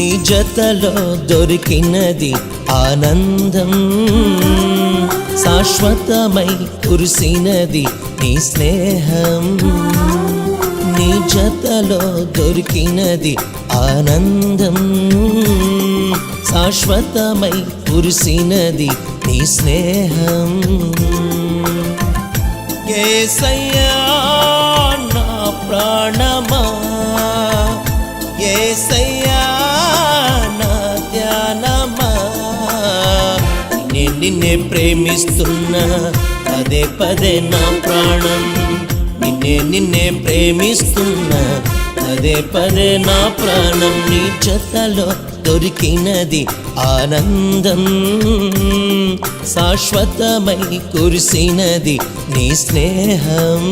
జతలో దొరికినది ఆనందం. శాశ్వతమై కురిసినది నీ స్నేహం. నీ జతలో దొరికినది ఆనందం. శాశ్వతమై కురిసినది నీ స్నేహం. ఏసయ్యా నా ప్రాణమా? ఏసయ్యా నిన్నే ప్రేమిస్తున్నా. పదే పదే నా ప్రాణం నిన్నే నిన్నే ప్రేమిస్తున్నా. పదే పదే నా ప్రాణం నీ చెత్తలో దొరికినది ఆనందం. శాశ్వతమై కురిసినది నీ స్నేహం.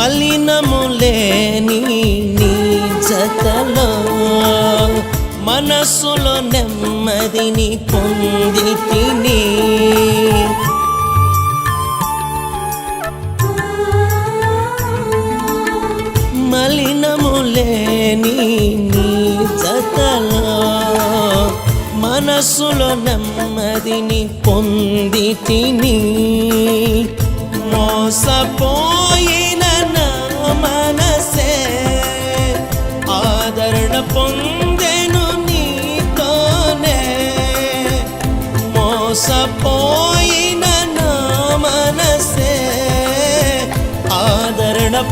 మలినము లేని నీ జతలో మనస్సులో నెమ్మదిని పొంది తిని మలినము లేని నీ జతలో మనస్సులో నెమ్మదిని పొంది తిని మోసపోయిన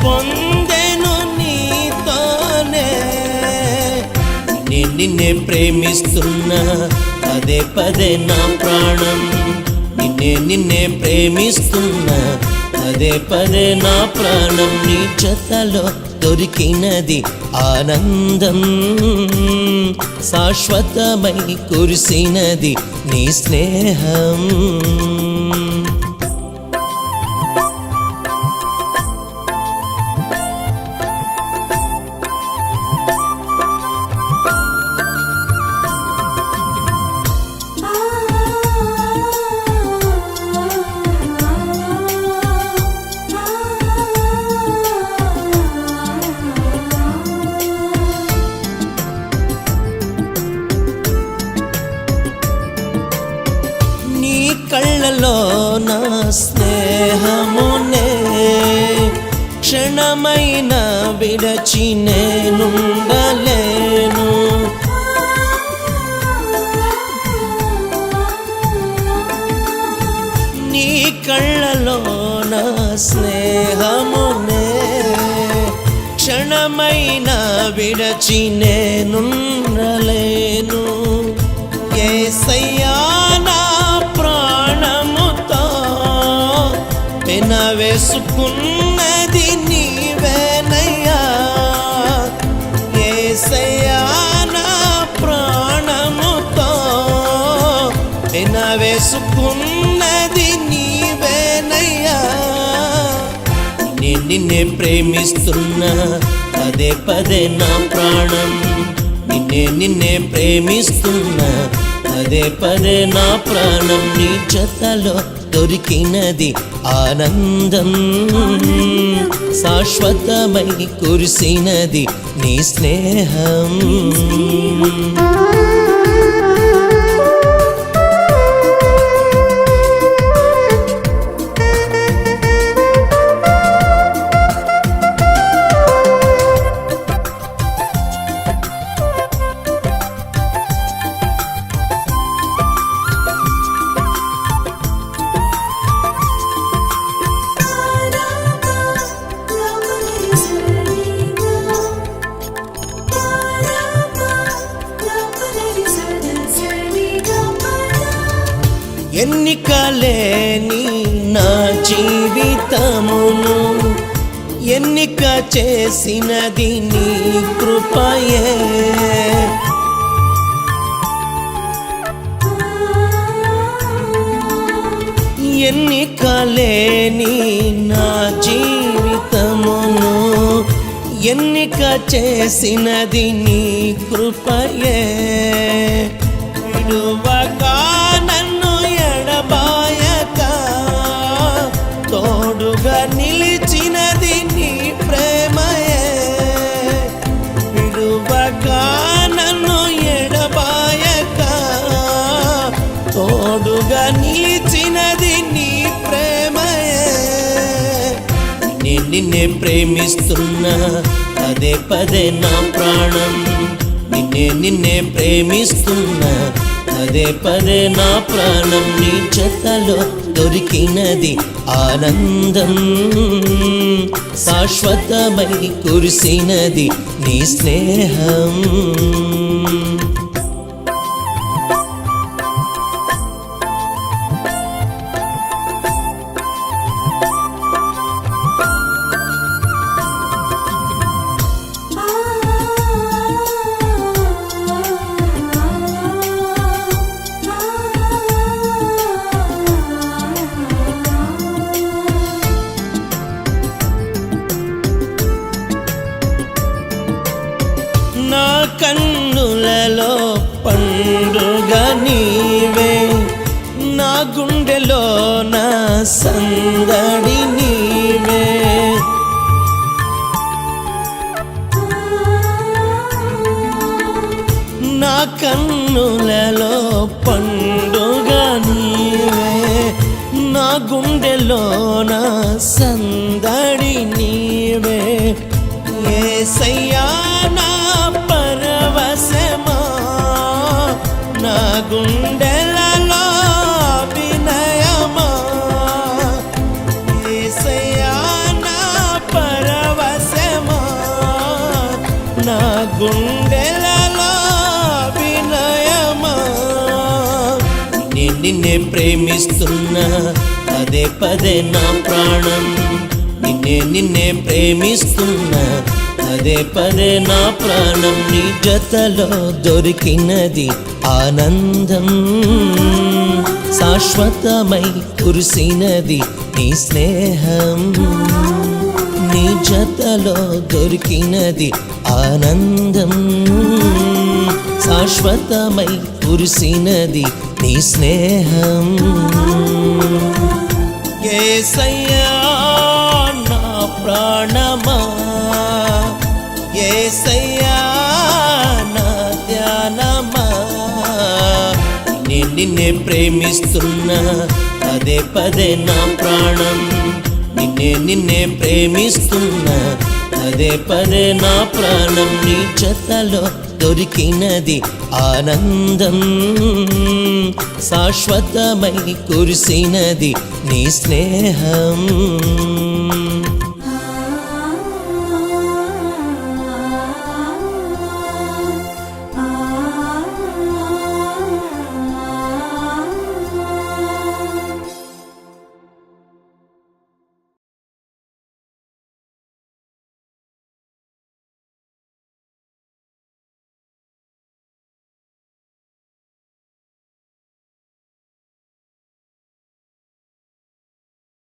పొందెను నీతోనే. నేను నిన్నే ప్రేమిస్తున్నా పదే పదే నా ప్రాణం. నిన్నే నిన్నే ప్రేమిస్తున్నా పదే పదే నా ప్రాణం. నీ చెత్తలో దొరికినది ఆనందం. శాశ్వతమై కురిసినది నీ స్నేహం. క్షణమైన విడచి నేనుండలేను. నీ కళ్ళలో నా స్నేహమునే క్షణమైన విడచి నేనుండలేను. పెనవేసుకున్నది నీవేనయ్యా. నేను నిన్నే ప్రేమిస్తున్నా పదే పదే నా ప్రాణం. నిన్నే నిన్నే ప్రేమిస్తున్నా పదే పదే నా ప్రాణం. నీ చెత్తలో దొరికినది ఆనందం. శాశ్వతమై కురిసినది నీ స్నేహం. ఎన్నికలేని నా జీవితమును ఎన్నిక చేసినది నీ కృపయే. ఎన్నిక లేని నా జీవితమును ఎన్నిక చేసినది నీ కృపయే. తోడుగా నిలిచినది నీ ప్రేమయే. నేను నిన్నే ప్రేమిస్తున్నా పదే పదే నా ప్రాణం. నిన్నే నిన్నే ప్రేమిస్తున్నా పదే పదే నా ప్రాణం. నీ చెత్తలో దొరికినది ఆనందం. శాశ్వతమై కురిసినది నీ స్నేహం. నా కన్నులలో పండుగ నీవే. నా గుండెలో నా సందడి నీవే. నా కన్నులలో పండుగ నీవే. నా గుండెలో నా సందడి నీవే. ఏ సయ్యా గుండెలలో వినయమా నా పరవశమా? నా గుండెలలో వినయమా నిన్నే ప్రేమిస్తున్నా పదే పదే నా ప్రాణం. నిన్నే నిన్నే ప్రేమిస్తున్నా పదే పదే నా ప్రాణం నీ జతలో దొరికినది ఆనందం. శాశ్వతమై కురిసినది నీ స్నేహం. నీ జతలో దొరికినది ఆనందం. శాశ్వతమై కురిసినది నీ స్నేహం. ఏసయ్యా నా ప్రాణమా? ఏసయ్యా నా ధ్యానమా? నేను నిన్నే ప్రేమిస్తున్నా పదే పదే నా ప్రాణం. నిన్నే నిన్నే ప్రేమిస్తున్నా పదే పదే నా ప్రాణం. నీ చెత్తలో దొరికినది ఆనందం. శాశ్వతమై కురిసినది నీ స్నేహం.